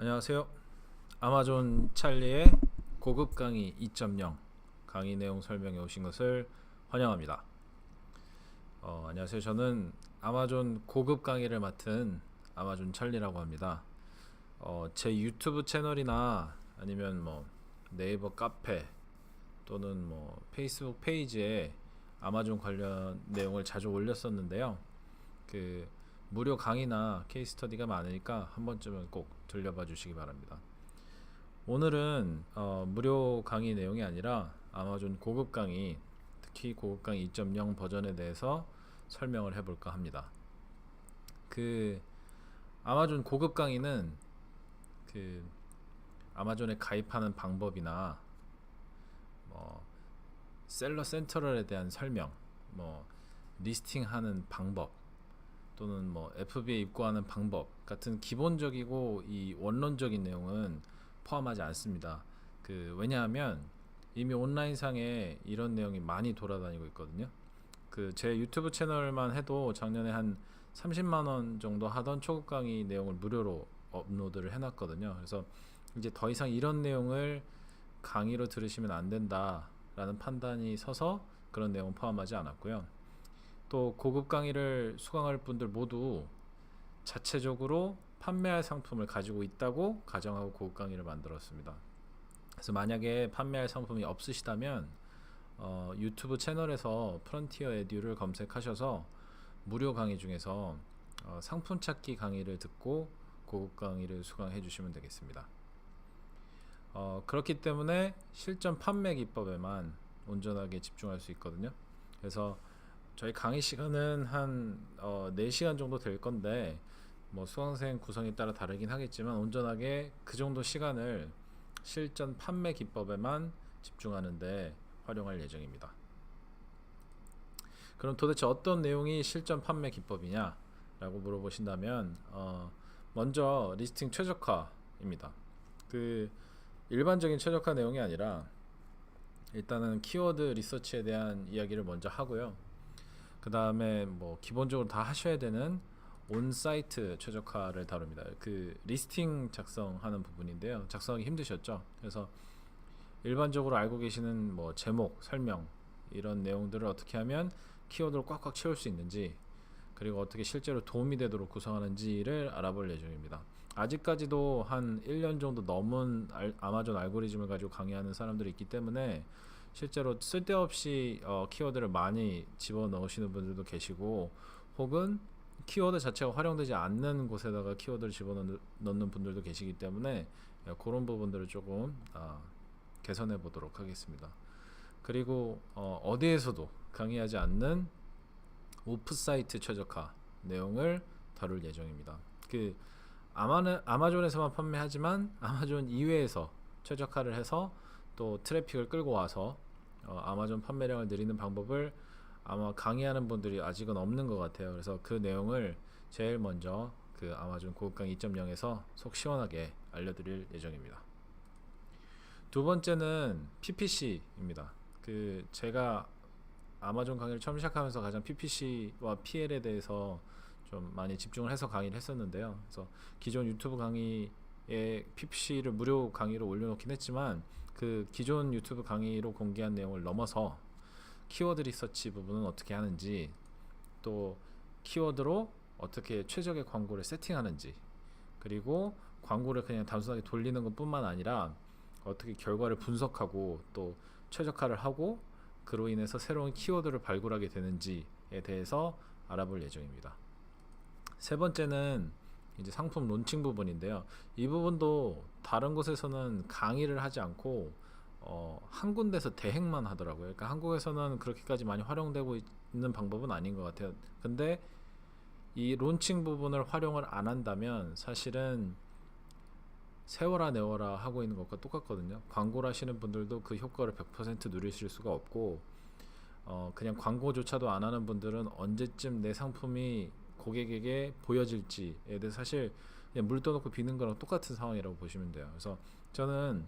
안녕하세요. 아마존 찰리의 고급 강의 2.0 강의 내용 설명에 오신 것을 환영합니다. 어, 안녕하세요. 저는 아마존 고급 강의를 맡은 아마존 찰리라고 합니다. 어, 제 유튜브 채널이나 아니면 뭐 네이버 카페 또는 뭐 페이스북 페이지에 아마존 관련 내용을 자주 올렸었는데요. 그 무료 강의나 케이스 스터디가 많으니까 한 번쯤은 꼭 들려봐 주시기 바랍니다. 오늘은 어, 무료 강의 내용이 아니라 아마존 고급 강의, 특히 고급 강의 2.0 버전에 대해서 설명을 해볼까 합니다. 그 아마존 고급 강의는 그 아마존에 가입하는 방법이나 뭐 셀러 센트럴에 대한 설명, 뭐 리스팅하는 방법 또는 뭐 FB에 입고하는 방법 같은 기본적이고 이 원론적인 내용은 포함하지 않습니다. 그 왜냐하면 이미 온라인 상에 이런 내용이 많이 돌아다니고 있거든요. 그 제 유튜브 채널만 해도 작년에 한 30만 원 정도 하던 초급 강의 내용을 무료로 업로드를 해놨거든요. 그래서 이제 더 이상 이런 내용을 강의로 들으시면 안 된다라는 판단이 서서 그런 내용 포함하지 않았고요. 또 고급 강의를 수강할 분들 모두 자체적으로 판매할 상품을 가지고 있다고 가정하고 고급 강의를 만들었습니다. 그래서 만약에 판매할 상품이 없으시다면 어, 유튜브 채널에서 프런티어 에듀를 검색하셔서 무료 강의 중에서 어, 상품 찾기 강의를 듣고 고급 강의를 수강해 주시면 되겠습니다. 어, 그렇기 때문에 실전 판매 기법에만 온전하게 집중할 수 있거든요. 그래서 저희 강의 시간은 한 어, 4시간 정도 될 건데 뭐 수강생 구성에 따라 다르긴 하겠지만 온전하게 그 정도 시간을 실전 판매 기법에만 집중하는데 활용할 예정입니다. 그럼 도대체 어떤 내용이 실전 판매 기법이냐 라고 물어보신다면 어, 먼저 리스팅 최적화입니다. 그 일반적인 최적화 내용이 아니라 일단은 키워드 리서치에 대한 이야기를 먼저 하고요. 그 다음에 뭐 기본적으로 다 하셔야 되는 온사이트 최적화를 다룹니다. 그 리스팅 작성하는 부분인데요. 작성하기 힘드셨죠? 그래서 일반적으로 알고 계시는 뭐 제목, 설명 이런 내용들을 어떻게 하면 키워드를 꽉꽉 채울 수 있는지 그리고 어떻게 실제로 도움이 되도록 구성하는지를 알아볼 예정입니다. 아직까지도 한 1년 정도 넘은 알, 아마존 알고리즘을 가지고 강의하는 사람들이 있기 때문에 실제로 쓸데없이 어, 키워드를 많이 집어 넣으시는 분들도 계시고 혹은 키워드 자체가 활용되지 않는 곳에다가 키워드를 집어 넣는 분들도 계시기 때문에 예, 그런 부분들을 조금 어, 개선해 보도록 하겠습니다. 그리고 어, 어디에서도 강의하지 않는 오프사이트 최적화 내용을 다룰 예정입니다. 그 아마는 아마존에서만 판매하지만 아마존 이외에서 최적화를 해서 또 트래픽을 끌고 와서 어, 아마존 판매량을 늘리는 방법을 아마 강의하는 분들이 아직은 없는 것 같아요. 그래서 그 내용을 제일 먼저 그 아마존 고급강 2.0에서 속 시원하게 알려드릴 예정입니다. 두 번째는 PPC입니다. 그 제가 아마존 강의를 처음 시작하면서 가장 PPC와 PL에 대해서 좀 많이 집중을 해서 강의를 했었는데요. 그래서 기존 유튜브 강의에 PPC를 무료 강의로 올려놓긴 했지만 그 기존 유튜브 강의로 공개한 내용을 넘어서 키워드 리서치 부분은 어떻게 하는지 또 키워드로 어떻게 최적의 광고를 세팅하는지 그리고 광고를 그냥 단순하게 돌리는 것 뿐만 아니라 어떻게 결과를 분석하고 또 최적화를 하고 그로 인해서 새로운 키워드를 발굴하게 되는지에 대해서 알아볼 예정입니다. 세 번째는 이제 상품 론칭 부분인데요. 이 부분도 다른 곳에서는 강의를 하지 않고 어, 한 군데서 대행만 하더라고요. 그러니까 한국에서는 그렇게까지 많이 활용되고 있는 방법은 아닌 것 같아요. 근데 이 론칭 부분을 활용을 안 한다면 사실은 세워라 내워라 하고 있는 것과 똑같거든요. 광고를 하시는 분들도 그 효과를 100% 누리실 수가 없고 어, 그냥 광고조차도 안 하는 분들은 언제쯤 내 상품이 고객에게 보여질지에 대해 사실 물 떠놓고 비는 거랑 똑같은 상황이라고 보시면 돼요. 그래서 저는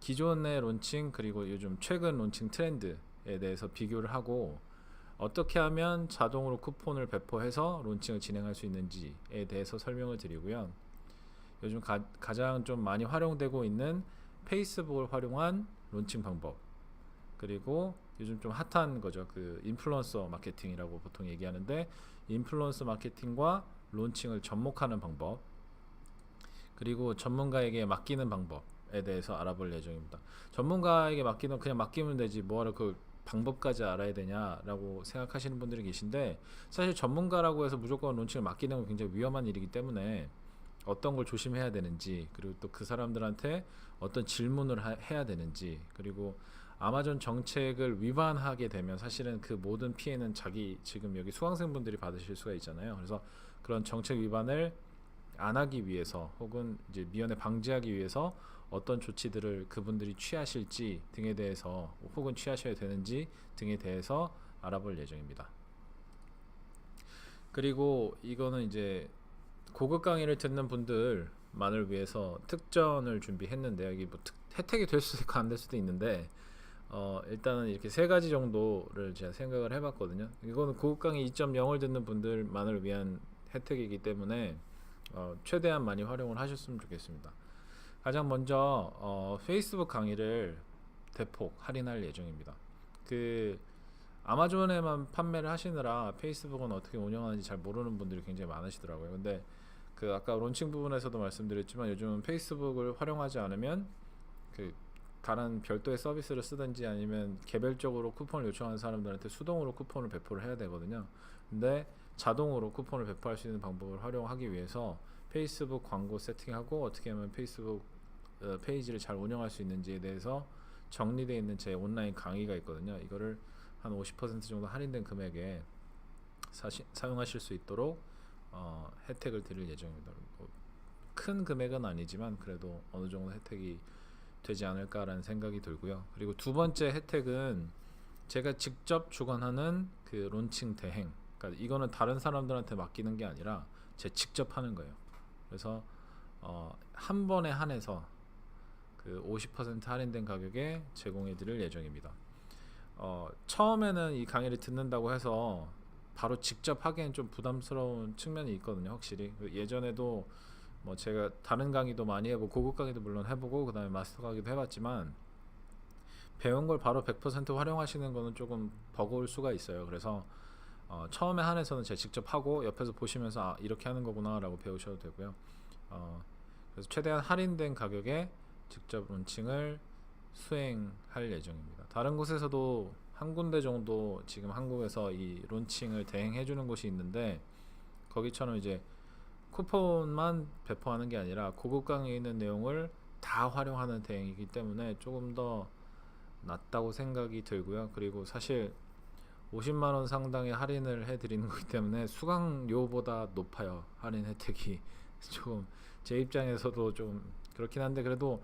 기존의 론칭 그리고 요즘 최근 론칭 트렌드에 대해서 비교를 하고 어떻게 하면 자동으로 쿠폰을 배포해서 론칭을 진행할 수 있는지에 대해서 설명을 드리고요. 요즘 가, 가장 좀 많이 활용되고 있는 페이스북을 활용한 론칭 방법 그리고 요즘 좀 핫한 거죠 그 인플루언서 마케팅이라고 보통 얘기하는데 인플루언서 마케팅과 론칭을 접목하는 방법 그리고 전문가에게 맡기는 방법에 대해서 알아볼 예정입니다. 전문가에게 맡기는 그냥 맡기면 되지 뭐하러 그 방법까지 알아야 되냐라고 생각하시는 분들이 계신데 사실 전문가라고 해서 무조건 론칭을 맡기는 건 굉장히 위험한 일이기 때문에 어떤 걸 조심해야 되는지 그리고 또 그 사람들한테 어떤 질문을 하, 해야 되는지 그리고 아마존 정책을 위반하게 되면 사실은 그 모든 피해는 자기 지금 여기 수강생분들이 받으실 수가 있잖아요. 그래서 그런 정책 위반을 안 하기 위해서 혹은 이제 미연에 방지하기 위해서 어떤 조치들을 그분들이 취하실지 등에 대해서 혹은 취하셔야 되는지 등에 대해서 알아볼 예정입니다. 그리고 이거는 이제 고급 강의를 듣는 분들만을 위해서 특전을 준비했는데 여기 뭐 특, 혜택이 될 수도 있고 안 될 수도 있는데 어, 일단은 이렇게 세 가지 정도를 제가 생각을 해봤거든요. 이거는 고급 강의 2.0을 듣는 분들만을 위한 혜택이기 때문에 어, 최대한 많이 활용을 하셨으면 좋겠습니다. 가장 먼저 어, 페이스북 강의를 대폭 할인할 예정입니다. 그 아마존에만 판매를 하시느라 페이스북은 어떻게 운영하는지 잘 모르는 분들이 굉장히 많으시더라고요. 근데 그 아까 론칭 부분에서도 말씀드렸지만 요즘 페이스북을 활용하지 않으면 그 다른 별도의 서비스를 쓰든지 아니면 개별적으로 쿠폰을 요청하는 사람들한테 수동으로 쿠폰을 배포를 해야 되거든요. 근데 자동으로 쿠폰을 배포할 수 있는 방법을 활용하기 위해서 페이스북 광고 세팅하고 어떻게 하면 페이스북 어, 페이지를 잘 운영할 수 있는지에 대해서 정리되어 있는 제 온라인 강의가 있거든요. 이거를 한 50% 정도 할인된 금액에 사시, 사용하실 수 있도록 어, 혜택을 드릴 예정입니다. 뭐큰 금액은 아니지만 그래도 어느 정도 혜택이 되지 않을까라는 생각이 들고요. 그리고 두 번째 혜택은 제가 직접 주관하는 그 론칭 대행 그러니까 이거는 다른 사람들한테 맡기는 게 아니라 제 직접 하는 거예요. 그래서 어, 한 번에 한해서 그 50% 할인된 가격에 제공해 드릴 예정입니다. 어, 처음에는 이 강의를 듣는다고 해서 바로 직접 하기엔 좀 부담스러운 측면이 있거든요, 확실히. 그 예전에도 뭐 제가 다른 강의도 많이 해보고 고급 강의도 물론 해보고 그다음에 마스터 강의도 해봤지만 배운 걸 바로 100% 활용하시는 거는 조금 버거울 수가 있어요. 그래서 어, 처음에 한해서는 제가 직접 하고 옆에서 보시면서 아, 이렇게 하는 거구나라고 배우셔도 되고요. 어, 그래서 최대한 할인된 가격에 직접 론칭을 수행할 예정입니다. 다른 곳에서도 한 군데 정도 지금 한국에서 이 론칭을 대행해 주는 곳이 있는데 거기처럼 이제 쿠폰만 배포하는 게 아니라 고급 강의에 있는 내용을 다 활용하는 대행이기 때문에 조금 더 낫다고 생각이 들고요. 그리고 사실 50만 원 상당의 할인을 해 드리는 거기 때문에 수강료보다 높아요 할인 혜택이 조금 제 입장에서도 좀 그렇긴 한데 그래도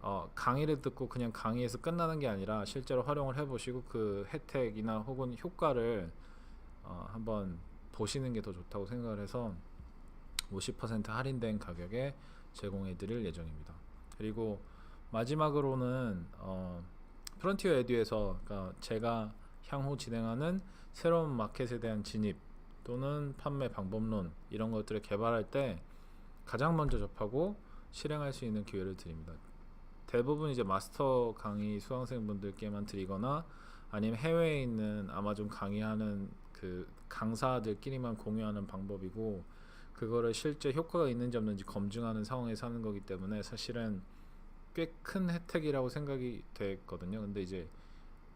어, 강의를 듣고 그냥 강의에서 끝나는 게 아니라 실제로 활용을 해보시고 그 혜택이나 혹은 효과를 어, 한번 보시는 게 더 좋다고 생각을 해서 50% 할인된 가격에 제공해 드릴 예정입니다. 그리고 마지막으로는 어, 프론티어 에듀에서 그러니까 제가 향후 진행하는 새로운 마켓에 대한 진입 또는 판매 방법론 이런 것들을 개발할 때 가장 먼저 접하고 실행할 수 있는 기회를 드립니다. 대부분 이제 마스터 강의 수강생분들께만 드리거나 아니면 해외에 있는 아마존 강의하는 그 강사들끼리만 공유하는 방법이고 그거를 실제 효과가 있는지 없는지 검증하는 상황에서 하는 거기 때문에 사실은 꽤 큰 혜택이라고 생각이 됐거든요. 근데 이제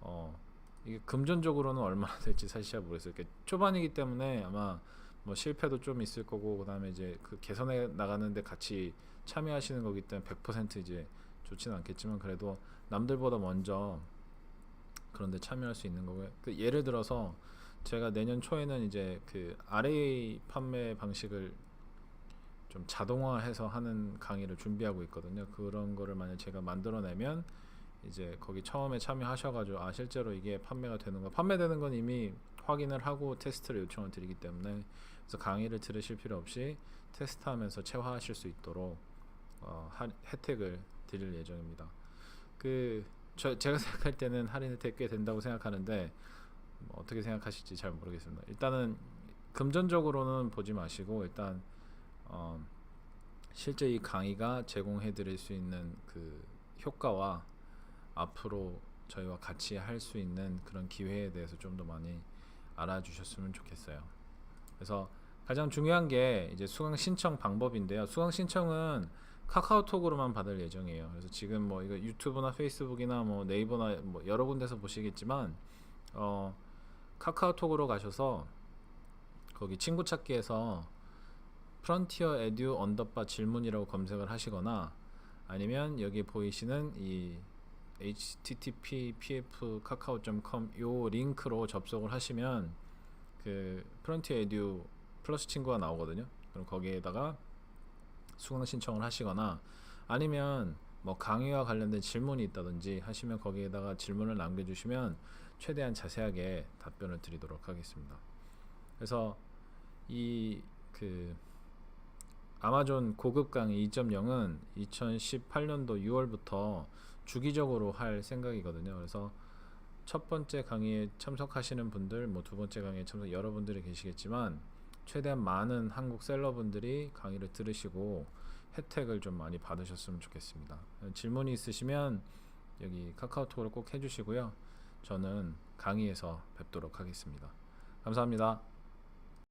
어 이게 금전적으로는 얼마나 될지 사실 잘 모르겠어요. 초반이기 때문에 아마 뭐 실패도 좀 있을 거고 그다음에 이제 그 개선해 나가는데 같이 참여하시는 거기 때문에 100% 이제 좋지는 않겠지만 그래도 남들보다 먼저 그런데 참여할 수 있는 거고요. 그 예를 들어서 제가 내년 초에는 이제 그 RA 판매 방식을 좀 자동화해서 하는 강의를 준비하고 있거든요. 그런 거를 만약 제가 만들어내면 이제 거기 처음에 참여하셔가지고 아 실제로 이게 판매가 되는 거 판매되는 건 이미 확인을 하고 테스트를 요청을 드리기 때문에 그래서 강의를 들으실 필요 없이 테스트하면서 체화하실 수 있도록 어, 하, 혜택을 드릴 예정입니다. 그 저, 제가 생각할 때는 할인 혜택 꽤 된다고 생각하는데 뭐 어떻게 생각하실지 잘 모르겠습니다. 일단은 금전적으로는 보지 마시고 일단 어, 실제 이 강의가 제공해 드릴 수 있는 그 효과와 앞으로 저희와 같이 할 수 있는 그런 기회에 대해서 좀 더 많이 알아주셨으면 좋겠어요. 그래서 가장 중요한 게 이제 수강 신청 방법인데요. 수강 신청은 카카오톡으로만 받을 예정이에요. 그래서 지금 뭐 이거 유튜브나 페이스북이나 뭐 네이버나 뭐 여러 군데서 보시겠지만 어 카카오톡으로 가셔서 거기 친구 찾기에서 프런티어 에듀 언더바 질문이라고 검색을 하시거나 아니면 여기 보이시는 이 http pf 카카오.com 요 링크로 접속을 하시면 그 프런티어 에듀 플러스 친구가 나오거든요. 그럼 거기에다가 수강 신청을 하시거나 아니면 뭐 강의와 관련된 질문이 있다든지 하시면 거기에다가 질문을 남겨주시면 최대한 자세하게 답변을 드리도록 하겠습니다. 그래서 이 그 아마존 고급 강의 2.0은 2018년도 6월부터 주기적으로 할 생각이거든요. 그래서 첫 번째 강의에 참석하시는 분들, 뭐 두 번째 강의에 참석 여러분들이 계시겠지만 최대한 많은 한국 셀러분들이 강의를 들으시고 혜택을 좀 많이 받으셨으면 좋겠습니다. 질문이 있으시면 여기 카카오톡으로 꼭 해주시고요. 저는 강의에서 뵙도록 하겠습니다. 감사합니다.